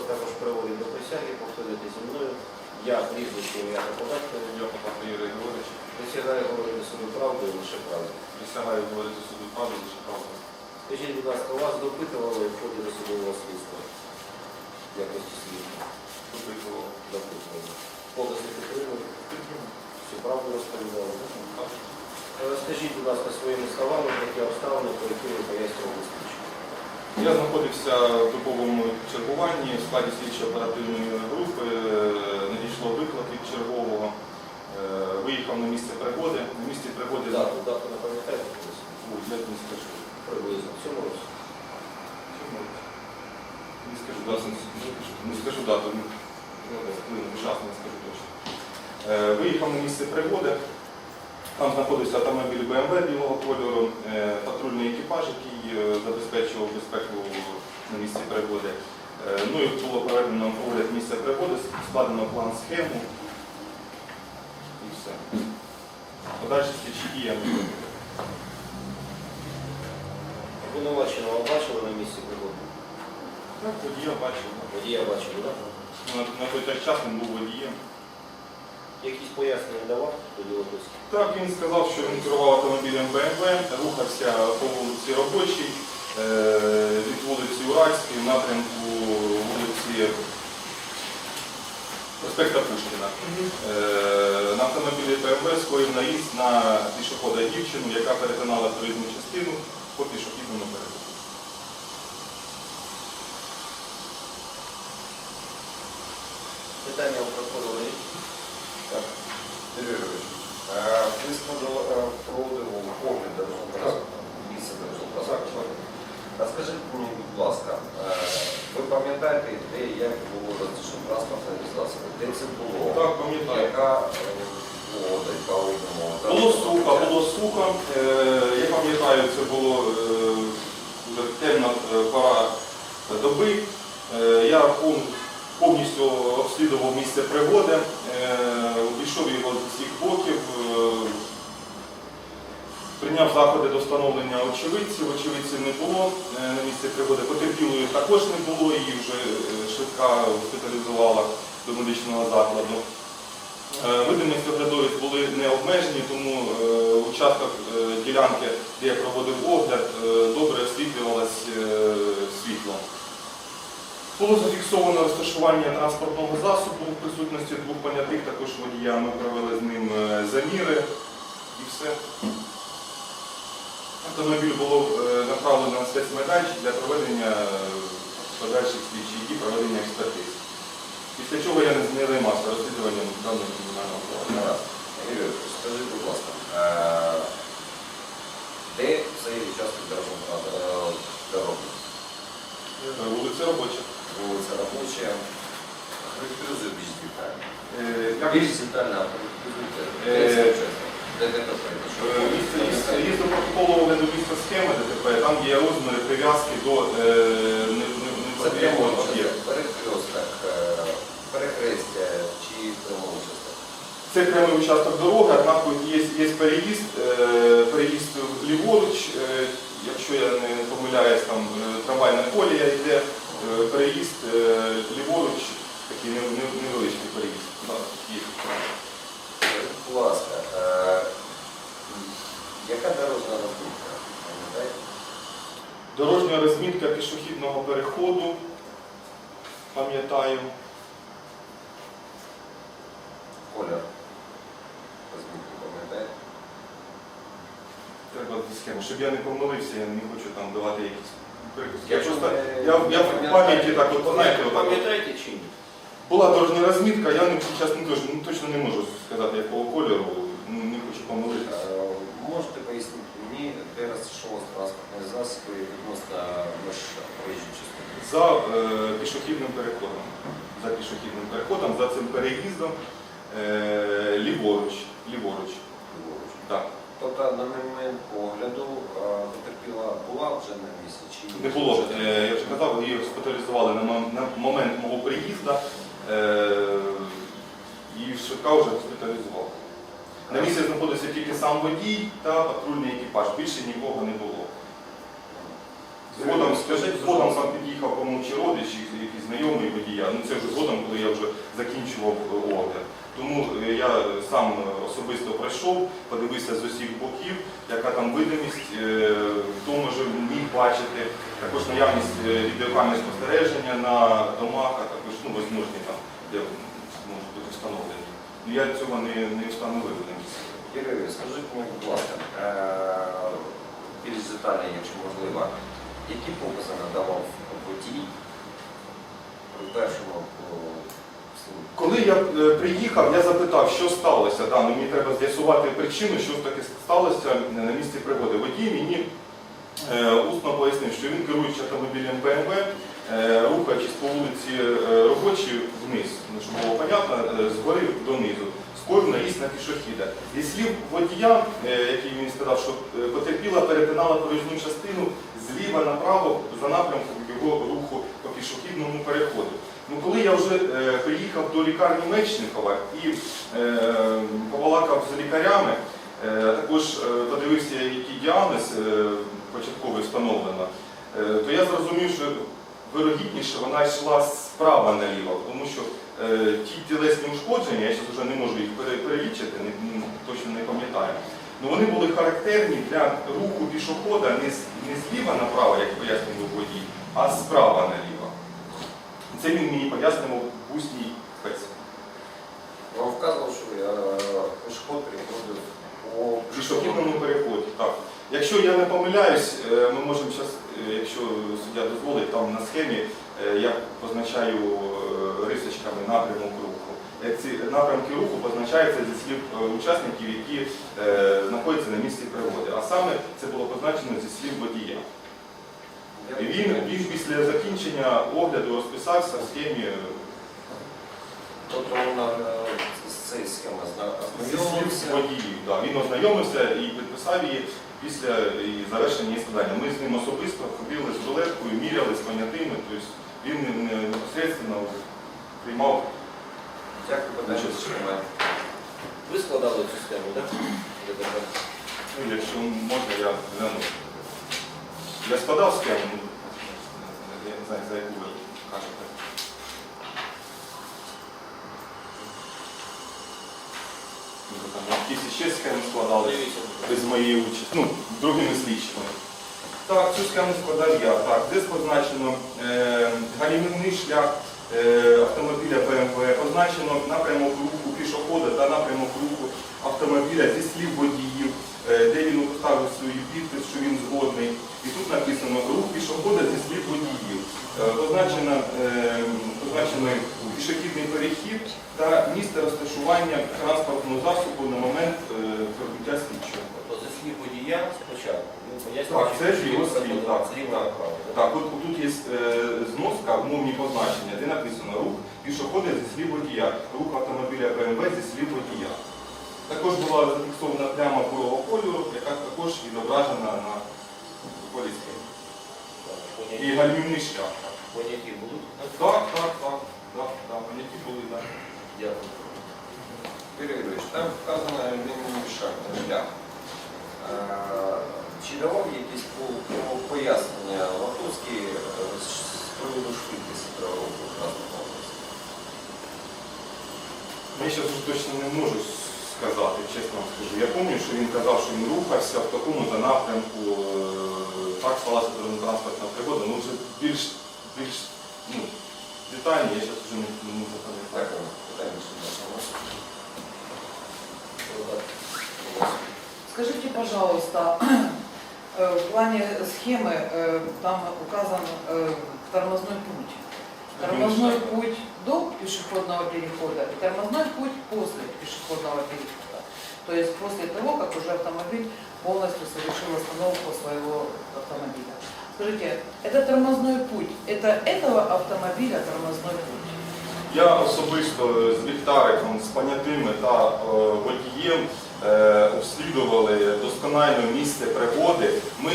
вас також приводить до присяги, повторюйте зі мною. Я прізвище ім'я та податкові. Я Попа Юрій Григорович Присягаю говорити суду правду і лише правду. присягаю говорити суду правду лише правду. Скажіть, будь ласка, вас допитували в ході досудового слідства? Якості свідка? Допитував. Допитували. Покази підтримують? Всю правду розповідали? Е, Скажіть, будь ласка, своїми словами, які обставини, про які ви пояснювали слідчі. Я знаходився в добовому чергуванні в складі слідчої оперативної групи. Е, Надійшло виклик від чергового. Е, Виїхав на місце пригоди. На місці пригоди Дату, дату не пам'ятаєте я не скажу. Приблизно. В цьому році. Не скажу дату. Не скажу дату. Ну, Час не скажу точно. Е, Виїхав на місце пригоди. Там знаходився автомобіль БМВ білого кольору, патрульний екіпаж, який е, забезпечував безпеку на місці пригоди. Е, Ну і було проведено огляд місця пригоди, складено план схему і все. Подальші слідчі дії. Обвинуваченого бачили на місці пригоди? Так, водія бачив. Водія бачили, так? На, на той час він був водієм. Якісь пояснення давав тоді опис? Так, він сказав, що він керував автомобілем БМВ, рухався по вулиці Робочій, е, від вулиці Уральській в напрямку вулиці проспекта Пушкіна. Е, На автомобілі БМВ скоїв наїзд на пішохода дівчину, яка перетинала проїзну частину по пішохідному переходу. Питання у прокурора є? Так, Юрій Юрійович, е, ви складали, е, проводили огляд дорожнього транспорту, місце дорожнього транспорту. А скажіть мені, будь ласка, е, ви пам'ятаєте, де і як було розташено транспортне засоби? Де це було? Так, пам'ятаю. Яка е, погода, яка умова? Було сухо, було сухо. Е, Я пам'ятаю, це було е, вже темна е, пора доби. Е, Я пов- повністю обслідував місце пригоди, е, обійшов його з усіх боків, е, прийняв заходи до встановлення очевидців. Очевидців не було е, на місці пригоди. Потерпілої також не було, її вже е, швидка госпіталізувала до медичного закладу. Е, Видимість оглядовість були не обмежені, тому участок ділянки, де я проводив огляд, добре освітлювалось світлом. Було зафіксовано розташування транспортного засобу в присутності двох понятих, також водія. Ми провели з ним заміри і все. Автомобіль було е, направлено на спецмайданчик для проведення е, подальших слідчих дій, проведення експертиз. Після чого я не- займався розслідуванням даного кримінального. Гаразд. Скажіть, будь ласка, е, де цей участок дороги? Вулиця робоча. Вулиця Робоча. Характеризує більш детально. Більш детально характеризуйте. ДТП? Їздив Е, є до місця схеми ДТП, там є розміри прив'язки до е, не- не- Це прямо непотрібного об'єкту. перекресток, е, перехрестя чи прямого участок? Це прямий участок дороги, однак є, є переїзд, е, переїзд ліворуч, е, якщо я не помиляюсь, там е, трамвайна колія йде, е, переїзд е, ліворуч, такий не- не- невеличкий переїзд. Да, є. Скажіть, Будь ласка, е, яка дорожна розмітка? Пам'ятаєте? Дорожня розмітка пішохідного переходу, пам'ятаю. Колір розмітки, пам'ятаєте? Треба схему, щоб я не помилився, я не хочу там давати якісь припуски. Я Якщо просто ви я, я в пам'ятаєте, пам'яті так от знаєте, Ви отак от. пам'ятаєте чи ні? була дорожня розмітка, я не зараз не точно, ну, точно не можу сказати якого кольору, ну, не хочу помилити. пішохідним переходом. За пішохідним переходом, за цим переїздом е, ліворуч. Ліворуч. Так. Тобто на момент огляду е, потерпіла була вже на місці чи Не було. Е, Я вже казав, її госпіталізували на мом- на момент мого приїзду. е, І швидка вже госпіталізувала. На місці знаходився тільки сам водій та патрульний екіпаж. Більше нікого не було. Згодом, скажіть, згодом сам під'їхав чи родич, чи якийсь знайомий водія. Ну це вже згодом, коли я вже закінчував е, огляд. Тому е, я сам е, особисто пройшов, подивився з усіх боків, яка там видимість, хто може міг бачити, також наявність відеокамер спостереження на домах, а також ну, возможні там, де можуть бути встановлені. Ну, Я цього не, не встановив на місці. Скажіть мені, будь ласка, більш детально, якщо можливо, які покази надавав водій при першому? Коли я е, приїхав, я запитав, що сталося. Да, мені треба з'ясувати причину, що таке сталося на місці пригоди. Водій мені е, усно пояснив, що він керуючи автомобілем БМВ, е, рухаючись по вулиці е, робочій вниз, ну, щоб було понятно, е, згори донизу, скоїв наїзд на пішохіда. І слів водія, е, який він сказав, що е, потерпіла, перетинала проїзну частину зліва направо за напрямком його руху по пішохідному переходу. Ну, коли я вже е, приїхав до лікарні Мечникова і е, побалакав з лікарями, е, також е, подивився, який діагноз е, початковий встановлено, е, то я зрозумів, що вирогідніше вона йшла справа наліво, тому що е, ті тілесні ушкодження, я зараз вже не можу їх пере- перелічити, не, ну, точно не пам'ятаю. Ну, вони були характерні для руху пішохода не, не зліва направо, як пояснював водій, а справа наліво. Це він мені пояснював в усній спеці. Вам вказував, що е, пішоход переходив по Пішохідному переході, так. Якщо я не помиляюсь, е, ми можемо зараз, якщо суддя дозволить, там на схемі е, я позначаю е, рисочками напрямок руху. Е, Ці напрямки руху позначаються зі слів е, учасників, які е, знаходяться на місці пригоди. А саме це було позначено зі слів водія. Він, він після закінчення огляду розписався в схемі Тобто він е, з цією схемою ознайомився. Да. Він ознайомився і підписав її після завершення її складання. Ми з ним особисто ходили з рулеткою, міряли з понятими, тобто він не- не- непосередньо приймав. Дякую, подальше схеми. Ви складали цю схему, так? Ну, якщо можна, я гляну. Я складав схему, ну, я не знаю, за яку ви кажете. Ну, там Якісь ще схеми складали. Без моєї участі, ну, другими слідчими. Так, цю схему складав я. Так, десь позначено е, галімівний шлях автомобіля БМВ, позначено напрямок руху пішохода та напрямок руху автомобіля зі слів водіїв, е, де він поставив свою підпис, що він згодний. І тут написано рух пішохода зі слів водіїв. Е, позначено, е, позначено пішохідний перехід та місце розташування транспортного засобу на момент е, прибуття слідчого. Тобто зі слів водія спочатку. Пояснює, Так, це ж його слів, так. Так? Так, от тут є е, зноска, мовні позначення, де написано рух пішохода зі слів водія, рух автомобіля БМВ зі слів водія. Також була зафіксована пляма бурого кольору, яка також відображена на полі схемі. І поняті- гальмівний шлях. Поняті будуть, так? Так, так, так, так, так, поняті були, так. Дякую. Юрій Юрійович, там вказано мінімум шлях. Чи давав якісь по- по- пояснення Латовський е, з приводу швидкості транспортного засобу? Я зараз точно не можу сказати, чесно вам скажу. Я пам'ятаю, що він казав, що він рухався в такому за напрямку, е, так сталася транспортна пригода, ну вже більш, більш ну, детальні, я зараз вже не, не запам'ятаю. Скажите, пожалуйста, в плане схемы э, там указан э, тормозной путь. Тормозной путь до пешеходного перехода и тормозной путь после пешеходного перехода. То есть после того, как уже автомобиль полностью совершил остановку своего автомобиля. Скажите, это тормозной путь. Это этого автомобиля тормозной путь? Я особисто з ліхтариком, з понятими та е, водієм е, обслідували досконально місце пригоди. Ми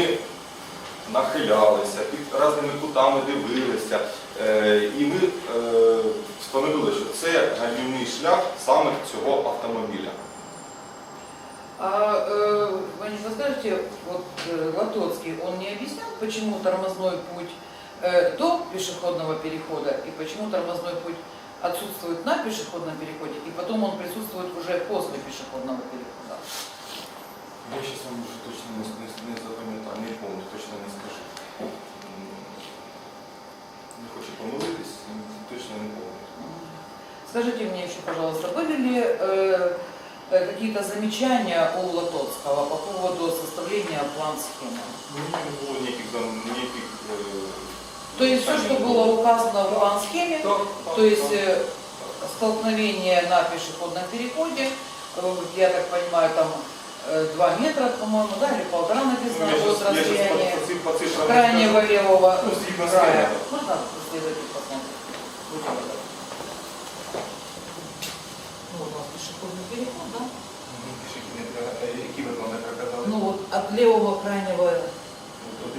нахилялися, під різними кутами дивилися. Е, і ми е, встановили, що це гальмівний шлях саме цього автомобіля. А э, вы не подскажете, вот э, Латоцкий, он не объяснял, почему тормозной путь э, до пешеходного перехода и почему тормозной путь отсутствует на пешеходном переходе, и потом он присутствует уже после пешеходного перехода? Я зараз вам вже точно не, не, не запам'ятаю, не пам'ятаю, точно не скажу. Не хочу помилитись, м, точно не пам'ятаю. Скажите мне еще, пожалуйста, были ли э, э, какие-то замечания у Латоцкого по поводу составления план-схемы? Ну, не було ніяких зам ніяких. е, То есть все, что было указано в план-схеме, Так, так, то есть так. э, столкновение на пешеходном переходе, э, я так понимаю, там 2 метра, по-моему, да, или полтора Ну, написано я вот щас- я щас расстояние по- по циф- по цифрам не крайнего скажу. левого Ну, згідно края. схеми. Можно исследовать посмотреть? Будем это. Ну, вот у нас пешеходный переход, да? Мгм, пішохідний переход. Е, Які ви плани проказали? Ну вот от левого крайнего, Один-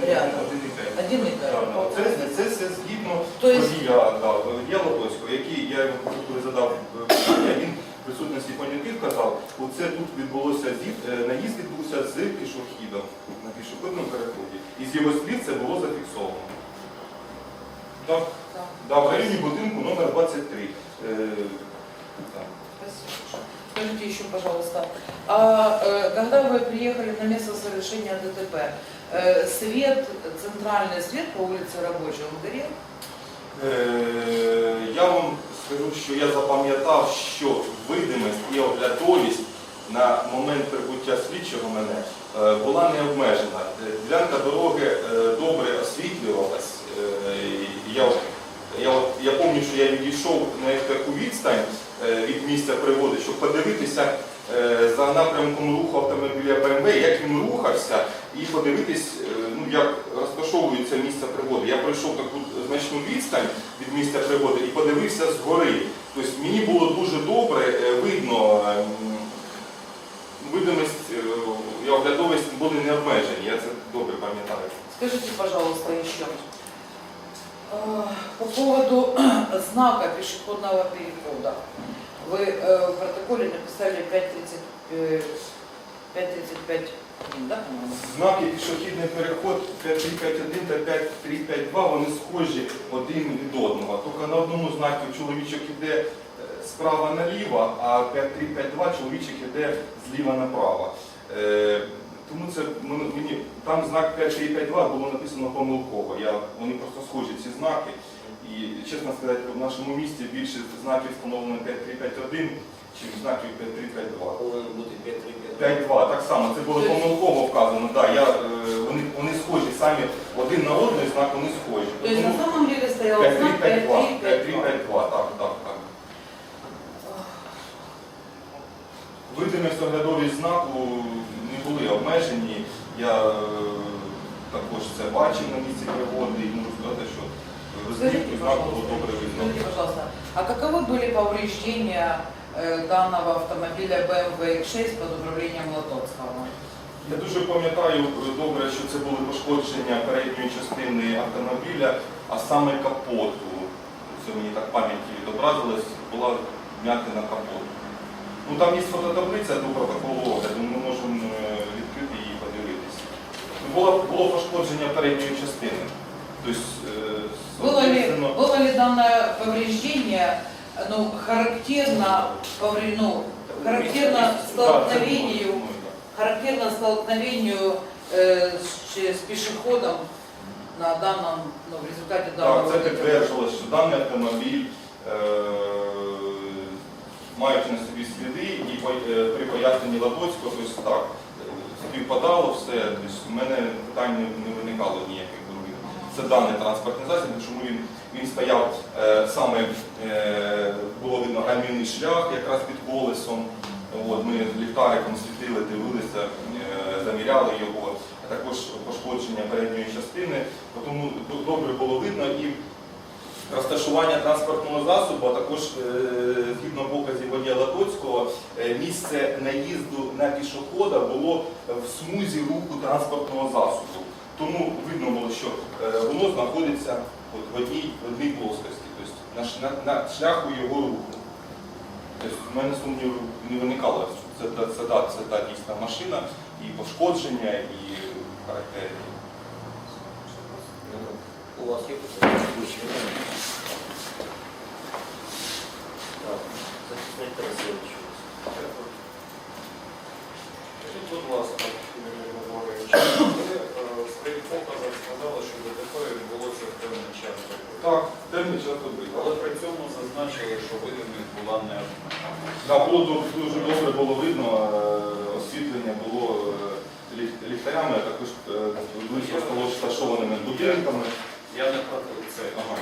рядом. один і п'ять. один и Так, пять. так. Це, це все згідно То есть- водія, да, водія Лотоцького, який я йому коли задав е, питання, він в присутності понятих казав, оце тут відбулося зі- е, наїзд відбувся з пішохідом на пішохідному переході. І з його слів це було зафіксовано. Так, Да. да, в районі будинку номер 23. Е, так. Спасибо. Скажите еще, пожалуйста, а э, когда вы приехали на место совершения ДТП, э, свет, центральный свет по улице Рабочей, он горел? Е, Я вам скажу, що я запам'ятав, що видимість і оглядовість на момент прибуття слідчого мене е, була не обмежена. Е, Ділянка дороги е, добре освітлювалась. Е, Я, я, я пам'ятаю, що я відійшов на таку відстань е, від місця пригоди, щоб подивитися е, за напрямком руху автомобіля БМВ, як він рухався, і подивитись, е, ну, як розташовується місце пригоди. Я пройшов таку значну відстань від місця пригоди і подивився згори. Тобто мені було дуже добре е, видно, е, м, видимість е, і оглядовість були не обмежені, я це добре пам'ятаю. Скажите, пожалуйста, еще. э, По поводу знака пешеходного перехода. Вы э, в протоколе написали 5.30, э, 5.35, да, по-моему? Знаки пішохідний переход 5351 та 5352 вони схожі один від одного. Тільки на одному знаку чоловічок іде е, справа наліво, а 5352 чоловічок іде зліва направо. Е, Тому це мен- мені там знак 5352 було написано помилково. Я, вони просто схожі ці знаки. І чесно сказати, в нашому місті більше знаків встановлено 5351, ніж знаків 5352. Повинен бути 5-3-5. 5-2, так само, це було помилково вказано. Да, я, е, вони, вони схожі самі один на один знак, вони схожі. То есть на самом деле стоял знак 5-3-5-2, 5.3.5.2. 5-3-5-2, так, так, так. Видимість оглядовість знаку не були обмежені. Я е, також це бачив на місці пригоди і можу сказати, що Скажите, розмітку знаку було пожалуйста, добре видно. скажите, пожалуйста, а каковы были повреждения э, данного автомобиля BMW X6 под управлением Латоцкого? Я дуже пам'ятаю е, добре, що це були пошкодження передньої частини автомобіля, а саме капоту. Це мені так пам'яті відобразилось, була вмятина капоту. Ну там є фототаблиця до протоколу огляду, ми можемо е, відкрити її і подивитися. Було, було пошкодження передньої частини. Тобто, е, Было ли, соответственно, было ли данное повреждение ну, характерно, повре- ну, характерно да, це столкновению, було, ну, характерно столкновению э, с, с пешеходом на данном, ну, в результате данного Так, це ДТП? підтверджилось, що даний автомобіль, е, маючи на собі сліди, і по- е, при поясненні Ладоцького, тобто так, е, співпадало все, тобто в мене питань не, не виникало ніяких других. Це даний транспортний засіб, чому він, він стояв е, саме, е, було видно гальмівний шлях якраз під колесом. От, ми ліхтариком світили, дивилися, е, заміряли його, а також пошкодження передньої частини, тому добре було видно і розташування транспортного засобу, а також е, згідно показів водія Латоцького, е, місце наїзду на пішохода було в смузі руху транспортного засобу. Тому видно було, що е, воно знаходиться от в одній, в одній плоскості, тобто на, на, на шляху його руху. Тобто в мене сумніву не виникало, що це, та- це, та- це та дійсна машина, і пошкодження, і характерні. У вас є питання? Так, захисник Тарасевич. Скажіть, будь ласка, Юрій Григорович, ви е, в своїх показах сказали, що ДТП відбулося в певний час. Так, термін час добрий. Але при цьому зазначили, що видимість була не. Да, було ду- дуже добре було видно, е, освітлення було е, ліф- ліхтарями, а також е, близько стало розташованими будинками. Я не про це Ага.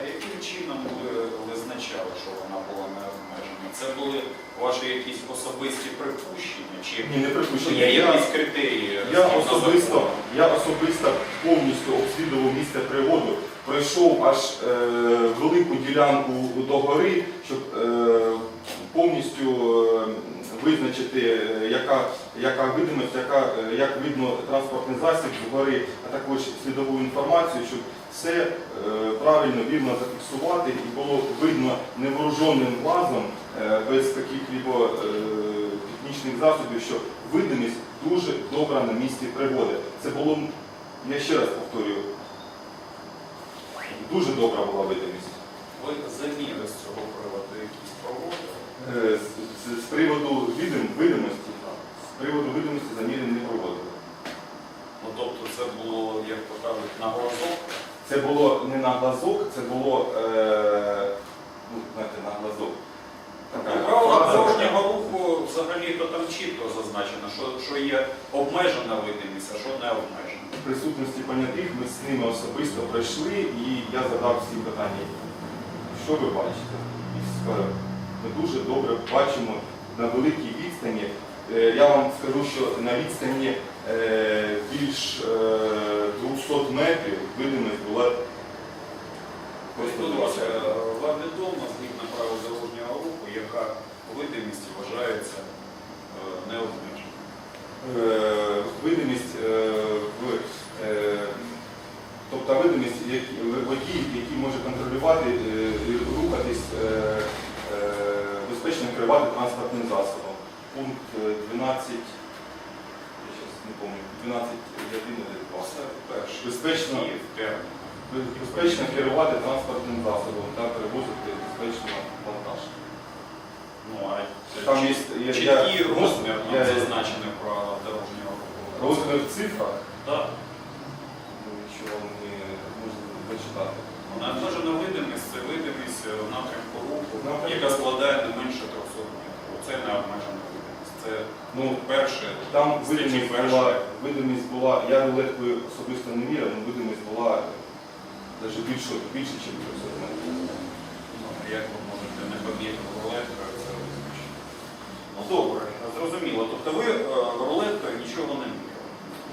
А яким чином ви визначали, що вона була не обмежена? Це були ваші якісь особисті припущення? Чи Ні, не припущення. є Я- якісь критерії? Я згідно особисто, закону? я особисто повністю обслідував місце пригоду, пройшов аж е, велику ділянку до гори, щоб е, повністю е, визначити, е, яка, яка видимость, яка, е, як видно транспортний засіб з гори, а також слідову інформацію, щоб все е, правильно, вірно зафіксувати і було видно невооруженим глазом, е, без яких-либо е, технічних засобів, що видимість дуже добра на місці пригоди. Це було, я ще раз повторюю, дуже добра була видимість. Ви заміри з цього приводу якісь проводили? Е, З, з- з приводу видим, видимості, з приводу видимості заміри не проводили. Ну тобто це було, як то кажуть, на глазок? Це було не на глазок, це було е, ну, знаєте, на глазок. Правила дорожнього руху взагалі-то там чітко зазначено, що, що є обмежена видимість, а що не обмежена. В присутності понятих ми з ними особисто пройшли і я задав всі питання. Що ви бачите? Ми дуже добре бачимо на великій відстані. Е, Я вам скажу, що на відстані е, більш е, 200 метрів видимість була дуже. вам відомо згідно правил дорожнього руху, яка видимість вважається е, необмеженою. Е, видимість е, в тобто видимість водій, який може контролювати і рухатись, безпечно керувати транспортним засобом. Пункт е, 12, я зараз не пам'ятаю, 12 1 или 2. Це перше. Безпечно. Безпечно керувати транспортним засобом та перевозити безпечно вантаж. Ну, а Там є- є- чіткий розмір я- нам зазначений в правилах дорожнього руху. Розмір в цифрах, Так. ну, що вам не можна зачитати. Необмежена видимість це видимість е, в напрямку руху, Напрямку. яка складає не менше 300 метрів. Це необмежена видимість. Це Ну, перше. Там видимість першої. була, видимість була, я рулеткою особисто не міряв, але видимість була навіть більше, більше, ніж 300 метрів. Ну, як ви можете не поміряти рулеткою, це визначено. Ну добре, зрозуміло. Тобто ви е, рулеткою нічого не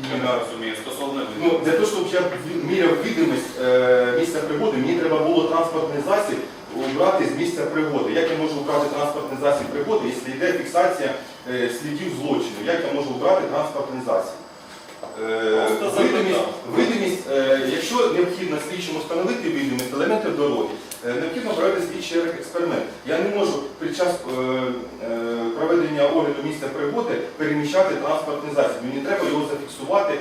міряли. Я розумію, стосовно Ну, для того, щоб я міряв видимість е, місця пригоди, мені треба було транспортний засіб убрати з місця пригоди. Як я можу убрати транспортний засіб пригоди, якщо йде фіксація е, слідів злочину? Як я можу убрати транспортний засіб? Е, видимість, видимість е, якщо необхідно слідчому встановити видимість елементів дороги, е, необхідно провести слідчий експеримент. Я не можу під час проведення огляду місця пригоди переміщати транспортний засіб. Мені треба його зафіксувати,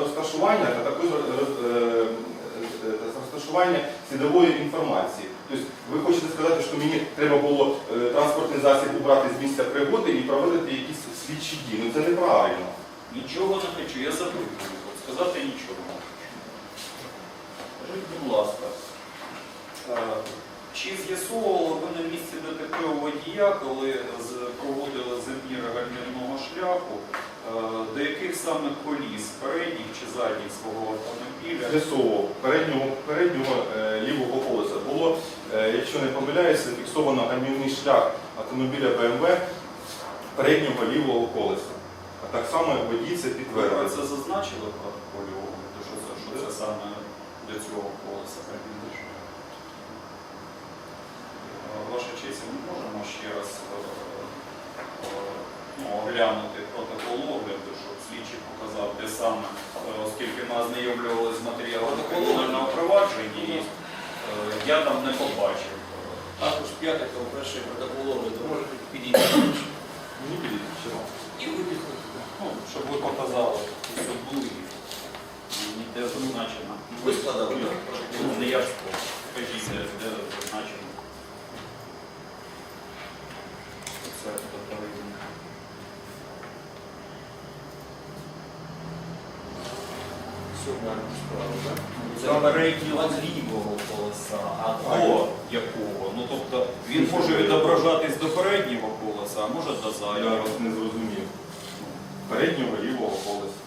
розташування та також роз- розташування слідової інформації. Тобто ви хочете сказати, що мені треба було транспортний засіб убрати з місця пригоди і проводити якісь слідчі дії. Ну це неправильно. Нічого не хочу, я запитую. От Сказати нічого не хочу. Скажіть, будь ласка, Е, Чи з'ясовували ви на місці ДТП у водія, коли проводили заміри гальмівного шляху, е, до яких саме коліс, передніх чи задніх свого автомобіля? З'ясовував переднього, переднього е, лівого колеса. Було, якщо не помиляюся, фіксовано гальмівний шлях автомобіля BMW переднього лівого колеса. А так само водій це Ви це зазначили в протоколі огляду, що це, що це саме для цього колеса кабінеш? Ваша честь, ми можемо ще раз е, е, ну, оглянути протокол огляду, щоб слідчий показав, де саме, е, оскільки ми ознайомлювалися з матеріалами кримінального провадження, і я там не побачив. Також коли перший протокол огляду, можете підійти Мені підійти чи вам? і виписати. Ну, щоб ви показали суду і де зазначено. Ви складали, так? Ну, не я ж скажіть, де, де зазначено. Це? Лівого колеса, а до якого? Ну тобто він може відображатись до переднього колеса, а може до Я заднього. вас не зрозумів. Переднього лівого колеса.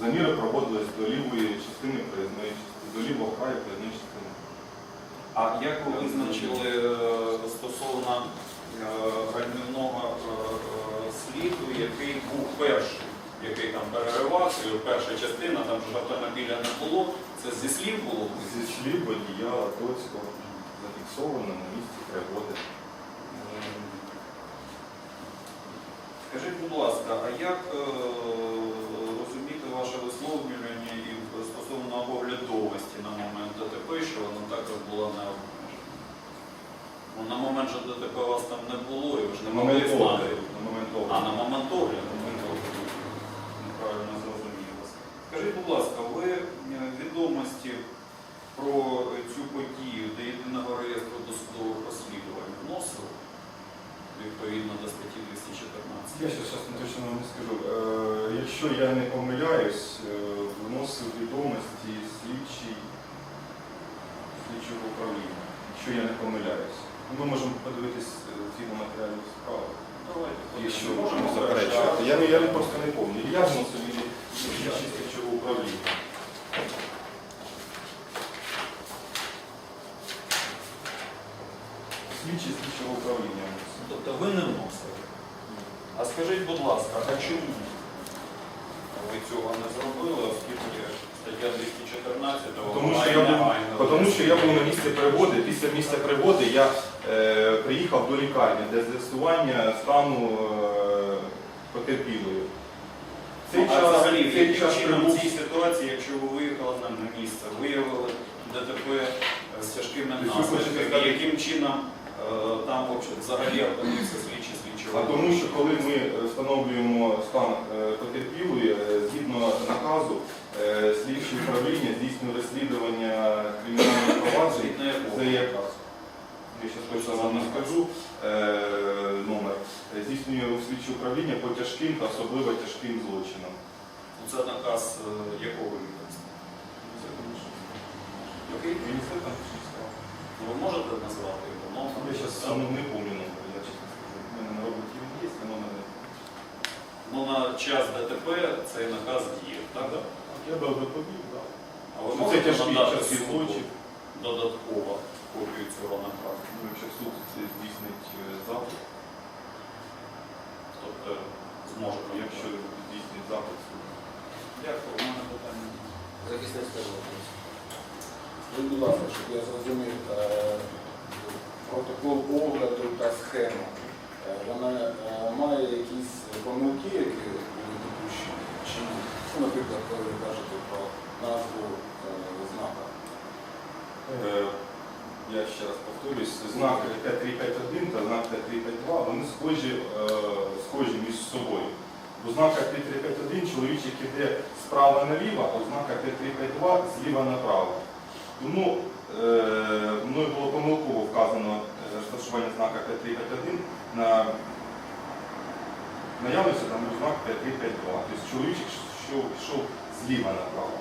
Заміри проводились до лівої частини проїзної частини, до лівого краю проїзної частини. А як ви визначили е, стосовно е, гальмівного е, сліду, який був перший, який там переривався, перша частина, там ж автомобіля не було, це зі слів було? Зі слів водія Латоцького зафіксовано на місці пригоди. Скажіть, будь ласка, а як е, розуміти ваше висловлювання і стосовно оглядовості на момент ДТП, що вона також була не обмежена? Ну, на момент же ДТП вас там не було, і ви ж не могли знати. На момент А, на огляду. момент огляду. Неправильно зрозумів вас. Скажіть, будь ласка, ви е, відомості про цю подію до єдиного реєстру досудових розслідувань вносили відповідно до статті 214? Я ще зараз точно вам не скажу. Е, якщо я не помиляюсь, е, вносив відомості слідчий слідчого управління. Якщо я не помиляюсь. Ми можемо подивитись е, згідно справу. справи. Давайте. Якщо можемо заперечувати. Я, не- я просто не пам'ятаю. Я вносив від слідчий слідчого управління. Слідчий слідчого управління вносив. Тобто ви не вносили. А скажіть, будь ласка, а чому ви цього не зробили, оскільки стаття 214 Тому що, я був, тому що я був на місці пригоди. Після місця пригоди я е, приїхав до лікарні для з'ясування стану е, потерпілої. Цей а час, взагалі, в цей яким час чином прибув в цій ситуації, якщо ви виїхали на на місце, виявили ДТП з тяжкими Ви хочете наслідками, сказати- яким чином е, там взагалі опинився слідчий слідчий? А тому, що коли ми е, встановлюємо стан е, потерпілої, е, згідно наказу, е, слідчі управління здійснює розслідування кримінальних проваджень. Це якраз. Я зараз точно вам не скажу е, номер. Е, Здійснює слідче управління по тяжким та особливо тяжким злочинам. Це наказ е, якого відомства? Який? Міністерство. Ну, Ви можете назвати його номер? Я зараз саме не пам'ятаю номер, я чесно скажу. У мене на роботі він є, але номер не Ну, на час ДТП цей наказ діє, так? Я би доповів, так. А ви Це можете тяжкий, надати тяжкий суду злочин. додатково копію цього наказу? Ну, Якщо суд це здійснить е, запит, Тобто зможете, якщо здійснить запит суд. Дякую, у мене питання. Захисник скажу. Будь ласка, щоб я зрозумів, е, протокол огляду та схема, е, вона е, має якісь помилки, які були допущені? Чи ні? Ну, наприклад, коли ви кажете про назву знака. Я ще раз повторюсь, знак 5351 та знак 5352, вони схожі, схожі між собою. У знака 5351 чоловічик іде справа наліво, а у знака 5352 зліва направо. Тому е, мною було помилково вказано е, розташування знака 5351 на наявності там був знак 5352. Тобто чоловічик йшов, зліва направо.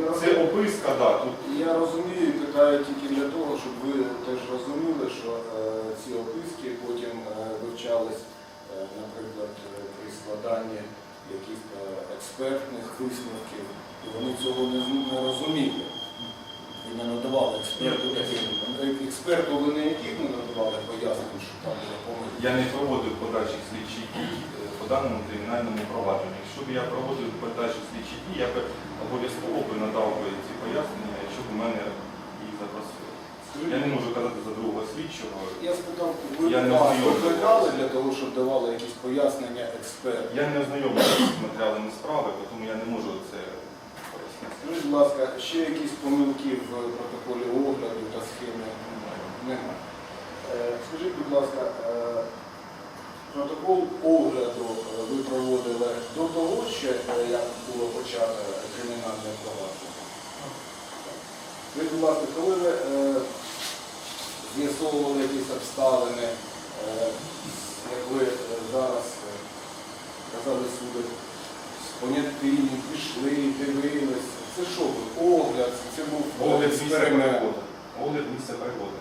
Я Це розумію- описка, да, тут Я розумію, питаю тільки для того, щоб ви теж розуміли, що е, ці описки потім е, вивчались, е, наприклад, е, при складанні якихось е, експертних висновків, і вони цього не, не розуміли. Не надавали експерту таких. Експерту ви не яких не надавали пояснень, що там була помилка. Я не проводив подальших слідчих дій, е, по даному кримінальному провадженню. Якщо б я проводив подальші слідчі дії, я б обов'язково б надав би ці пояснення, якщо б у мене їх запросили. Я не можу казати за другого слідчого. Я спитав, Я ви не вас знайомий. викликали для того, щоб давали якісь пояснення експертів? Я не ознайомлений з матеріалами справи, тому я не можу це. Скажіть, будь ласка, ще якісь помилки в протоколі огляду та схемі? Немає. Е, Скажіть, будь ласка, е, протокол огляду е, ви проводили до того, е, як було почато кримінальне провадження? Скажіть, будь ласка, коли ви з'ясовували якісь обставини, як ви зараз казали суди, з понятим, пішли, дивились. Це що був? Огляд, це був Огляд місця експеримент. перегоду. Огляд місця перегоду.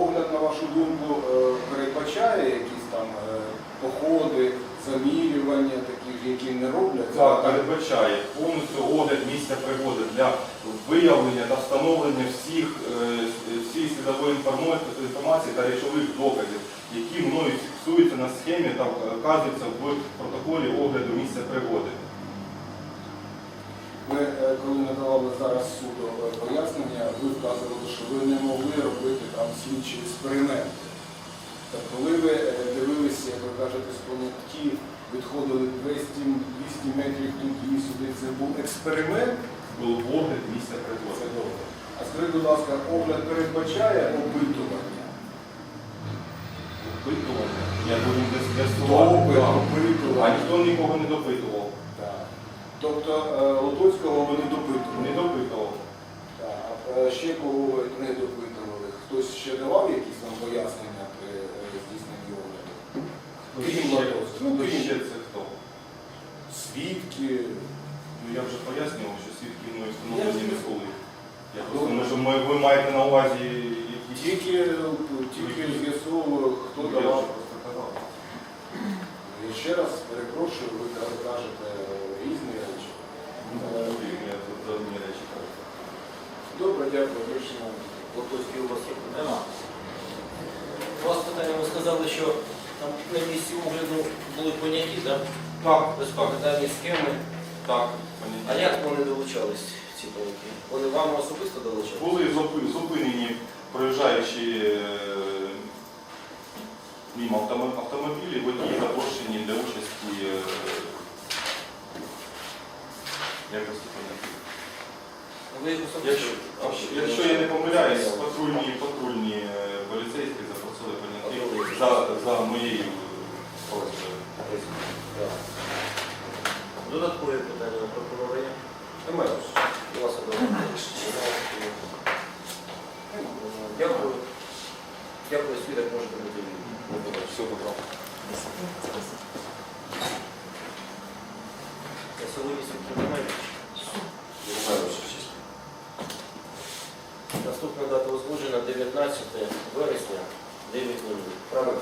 Огляд, на вашу думку, е, передбачає якісь там е, походи, замірювання, такі, які не робляться? Так, передбачає повністю огляд місця пригоди для виявлення та встановлення всіх, е, всієї слідової інформа- інформації та речових доказів, які мною фіксуються на схемі та вказуються в протоколі огляду місця пригоди. Ви, е, коли надавали зараз суду е, пояснення, ви вказували, що ви не могли робити там слідчі експерименти. Та коли ви е, дивилися, як ви кажете, з понятків, відходили 200, 200 метрів туди, сюди, це був експеримент, Був огляд місця це А скажіть, будь ласка, огляд передбачає опитування? Опитування. Я буду десь Так. А ніхто нікого не допитував. Тобто е, Лотоцького ви не допитували? Не допитував. Так. А е, ще кого ви не допитували? Хтось ще давав якісь вам пояснення при е, здійсненні огляду? Крім Ще- Ну, крім ще це хто? свідки. Ну я вже пояснював, що свідки мною встановлені не були. Я просто може ми, ви маєте на увазі якісь Тільки, тільки з'ясовував, хто Ну, я давав. просто казав. І ще раз перепрошую, ви кажете різні Добре, дякую. Більше Лотовський у вас є питання? У вас питання, ви сказали, що там на місці огляду були поняті, так? Так, Розпаковані схеми. так. А як вони долучались, ці поняті? Вони вам особисто долучались? Були зупи- зупинені проїжджаючі е, мимо автомо- автомобілі, водії запрошені для участі е, якості поняття. Ви? Якщо, якщо я не помиляюсь, патрульні, патрульні е, поліцейські запросили поняття за, за моєю просьбою. Так. Додаткові питання на прокурора є? Немає. Дякую. Дякую, свідок, можете бути. Все добре. Сьогодні свідків немає. Узгоджена 19 вересня 9.00. Правильно?